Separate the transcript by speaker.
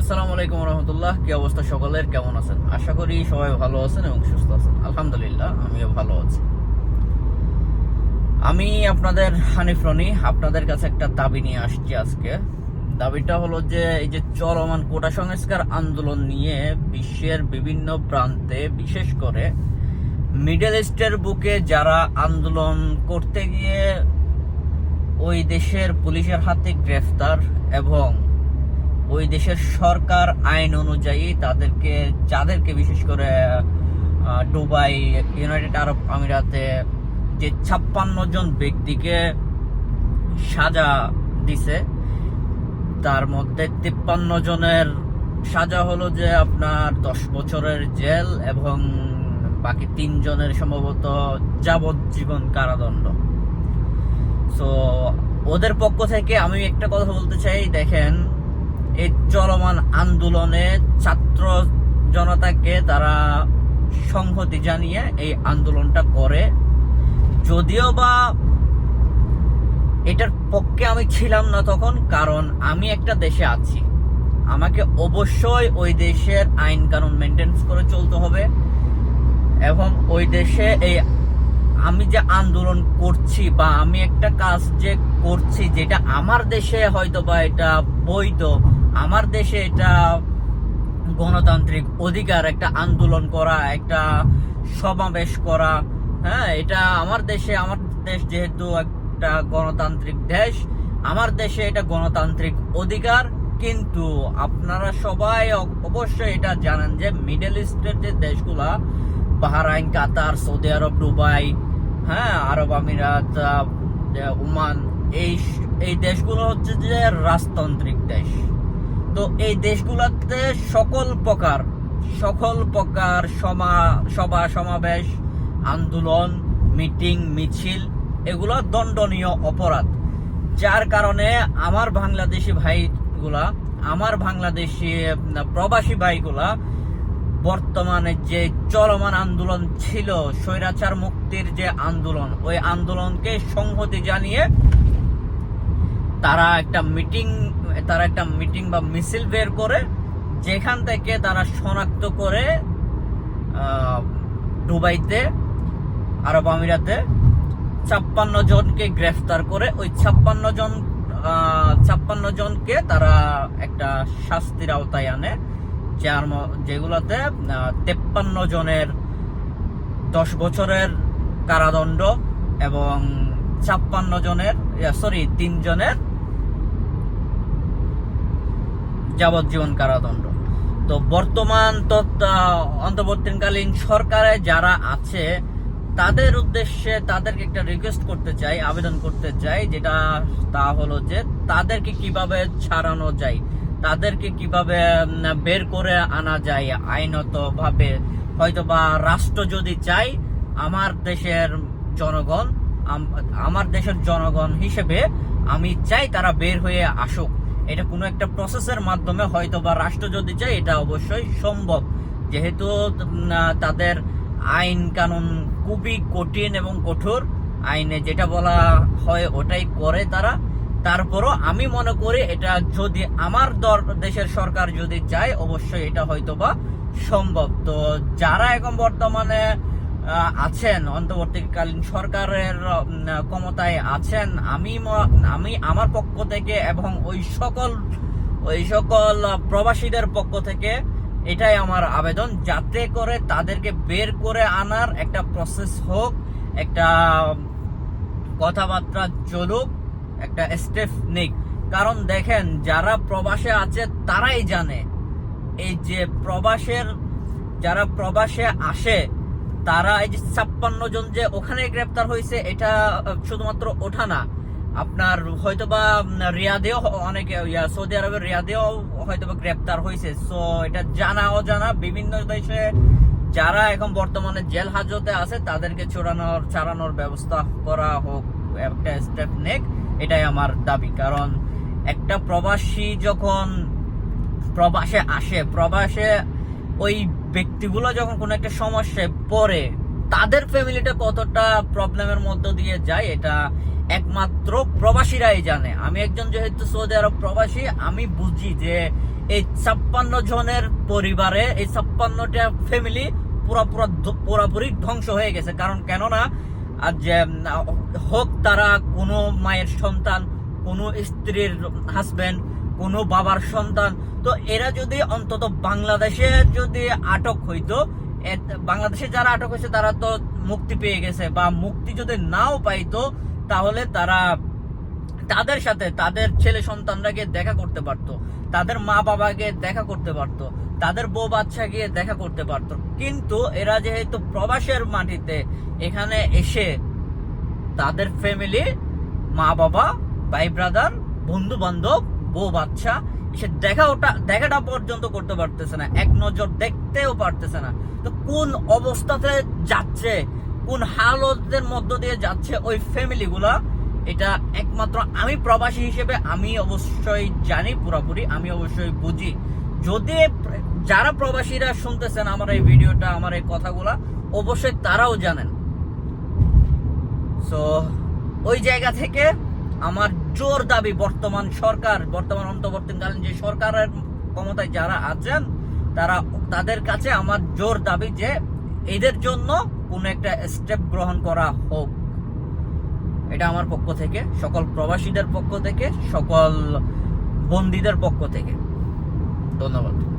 Speaker 1: আসসালামু আলাইকুম রহমতুল্লাহ কি অবস্থা সকলের? কেমন আছেন? আশা করি সবাই ভালো আছেন এবং সুস্থ আছেন। আলহামদুলিল্লাহ, আমিও ভালো আছি। আমি আপনাদের, হানিফ রনি, আপনাদের কাছে একটা দাবি নিয়ে আসছি আজকে। দাবিটা হলো যে, এই যে চলমান কোটা সংস্কার আন্দোলন নিয়ে বিশ্বের বিভিন্ন প্রান্তে, বিশেষ করে মিডল ইস্টের বুকে যারা আন্দোলন করতে গিয়ে ওই দেশের পুলিশের হাতে গ্রেফতার এবং ওই দেশের সরকার আইন অনুযায়ী তাদেরকে, যাদেরকে বিশেষ করে দুবাই, ইউনাইটেড আরব আমিরাতে যে ছাপ্পান্ন জন ব্যক্তিকে সাজা দিছে, তার মধ্যে তিপ্পান্ন জনের সাজা হলো যে আপনার দশ বছরের জেল এবং বাকি তিনজনের সম্ভবত যাবজ্জীবন কারাদণ্ড। সো ওদের পক্ষ থেকে আমি একটা কথা বলতে চাই, দেখেন এই চলমান আন্দোলনে ছাত্র জনতাকে তারা সংহতি জানিয়ে এই আন্দোলনটা করে। যদিও বা এটার পক্ষে আমি ছিলাম না তখন, কারণ আমি একটা দেশে আছি। আমাকে অবশ্যই ওই দেশের আইন কানুন মেনটেন্স করে চলতে হবে এবং ওই দেশে এই আমি যে আন্দোলন করছি বা আমি একটা কাজ যে করছি, যেটা আমার দেশে হয়তো বা এটা বৈধ আমার দেশে এটা গণতান্ত্রিক অধিকার, একটা আন্দোলন করা, একটা সমাবেশ করা হ্যাঁ এটা আমার দেশে, আমার দেশ যেহেতু একটা গণতান্ত্রিক দেশ, আমার দেশে এটা গণতান্ত্রিক অধিকার, কিন্তু আপনারা সবাই অবশ্যই এটা জানেন যে মিডল ইস্টের যে দেশগুলা, বাহরাইন, কাতার, সৌদি আরব, দুবাই হ্যাঁ আরব আমিরাত ওমান, এই এই দেশগুলো হচ্ছে যে রাজতান্ত্রিক দেশ। তো এই দেশগুলোতে সকল প্রকার সকল প্রকার সমা, সভা, সমাবেশ, আন্দোলন, মিটিং, মিছিল, এগুলো দণ্ডনীয় অপরাধ। যার কারণে আমার বাংলাদেশি ভাইগুলা, আমার বাংলাদেশি প্রবাসী ভাইগুলা বর্তমানে যে চলমান আন্দোলন ছিল, স্বৈরাচার মুক্তির যে আন্দোলন, ওই আন্দোলনকে সংহতি জানিয়ে তারা একটা মিটিং তারা একটা মিটিং বা মিছিল বের করে, যেখান থেকে তারা শনাক্ত করে দুবাইতে, আরব আমিরাতে ছাপ্পান্ন জনকে গ্রেফতার করে, ওই ছাপ্পান্ন জন ছাপ্পান্ন জনকে তারা একটা শাস্তির আওতায় আনে, যার যেগুলোতে তেপ্পান্ন জনের দশ বছরের কারাদণ্ড এবং ছাপ্পান্ন জনের সরি তিন জনের যাবজ্জীবন কারাদণ্ড। তো বর্তমান অন্তর্বর্তীকালীন সরকারে যারা আছে, তাদের উদ্দেশ্যে তাদেরকে একটা রিকোয়েস্ট করতে চাই, আবেদন করতে চাই, যেটা তা হলো যে তাদেরকে কীভাবে ছাড়ানো যায়, তাদেরকে কীভাবে বের করে আনা যায় আইনত ভাবে হয়তো বা রাষ্ট্র যদি চাই আমার দেশের জনগণ আমার দেশের জনগণ হিসেবে আমি চাই তারা বের হয়ে আসুক। এটা কোনো একটা প্রসেসের মাধ্যমে হয়তো বা রাষ্ট্র যদি চায়, এটা অবশ্যই সম্ভব। যেহেতু তাদের আইন কানুন খুবই কঠিন এবং কঠোর। আইনে যেটা বলা হয় ওটাই করে তারা। তারপরও আমি মনে করি এটা যদি আমার দেশের সরকার যদি চায়, অবশ্যই এটা হয়তো বা সম্ভব। তো যারা এখন বর্তমানে আছেন, অন্তর্বর্তীকালীন সরকারের ক্ষমতায় আছেন। আমি আমি আমার পক্ষ থেকে এবং ওই সকল ওই সকল প্রবাসীদের পক্ষ থেকে এটাই আমার আবেদন, যাতে করে তাদেরকে বের করে আনার একটা প্রসেস হোক, একটা কথাবার্তা চলুক, একটা স্টেপ নিক। কারণ দেখেন, যারা প্রবাসে আছে, তারাই জানে। এই যে প্রবাসের, যারা প্রবাসে আসে তারা এই যে ছাপ্পান্ন জন যে ওখানে গ্রেপ্তার হয়েছে এটা শুধুমাত্র ওঠা না আপনার হয়তোবা উম, রিয়াদেও অনেকে সৌদি আরবের রিয়াদেও হয়তোবা গ্রেপ্তার হয়েছে। সো এটা জানা অজানা। বিভিন্ন দেশে যারা এখন বর্তমানে জেল হাজতে আছে তাদেরকে চোরানোর চালানোর ব্যবস্থা করা হোক একটা স্টেপ নেক এটাই আমার দাবি। কারণ একটা প্রবাসী যখন প্রবাসে আসে প্রবাসে ওই ব্যক্তিগুলো যখন কোনো একটা সমস্যায় পড়ে, তাদের ফ্যামিলিটা কতটা প্রবলেমের মধ্য দিয়ে যায়, এটা একমাত্র প্রবাসীরাই জানে। আমি একজন যেহেতু সৌদি আরব প্রবাসী, আমি বুঝি যে এই ছাপ্পান্ন জনের পরিবারে, এই ছাপ্পান্নটা ফ্যামিলি পুরোপুরো পুরোপুরি ধ্বংস হয়ে গেছে। কারণ কেননা যে হোক তারা কোনো মায়ের সন্তান, কোনো স্ত্রীর হাজবেন্ড কোনো বাবার সন্তান। তো এরা যদি অন্তত বাংলাদেশে যদি আটক হইতো বাংলাদেশে যারা আটক হয়েছে, তারা তো মুক্তি পেয়ে গেছে বা মুক্তি যদি নাও পাইতো, তাহলে তারা তাদের সাথে তাদের ছেলে সন্তানরা গিয়ে দেখা করতে পারতো, তাদের মা বাবাকে দেখা করতে পারতো, তাদের বউ বাচ্চা গিয়ে দেখা করতে পারতো। কিন্তু এরা যেহেতু প্রবাসের মাটিতে এখানে এসে তাদের ফ্যামিলি মা বাবা ভাই ব্রাদার বন্ধু বান্ধব বউ বাচ্চা সে দেখা ওটা, দেখাটা পর্যন্ত করতে পারতেছে না। এক নজর দেখতেও পারতেছে না। তো কোন অবস্থাতে যাচ্ছে, কোন হালতের মধ্য দিয়ে যাচ্ছে ওই ফ্যামিলি গুলা এটা একমাত্র আমি প্রবাসী হিসেবে আমি অবশ্যই জানি, পুরোপুরি আমি অবশ্যই বুঝি। যদি যারা প্রবাসীরা শুনতেছেন আমার এই ভিডিওটা, আমার এই কথাগুলা, অবশ্যই তারাও জানেন। সো ওই জায়গা থেকে আমার জোর দাবি বর্তমান সরকার, বর্তমান অন্তর্বর্তীকালীন যে সরকারের ক্ষমতায় যারা আছেন, তারা তাদের কাছে আমার জোর দাবি যে এদের জন্য কোনো একটা স্টেপ গ্রহণ করা হোক। এটা আমার পক্ষ থেকে, সকল প্রবাসীদের পক্ষ থেকে, সকল বন্দীদের পক্ষ থেকে। ধন্যবাদ।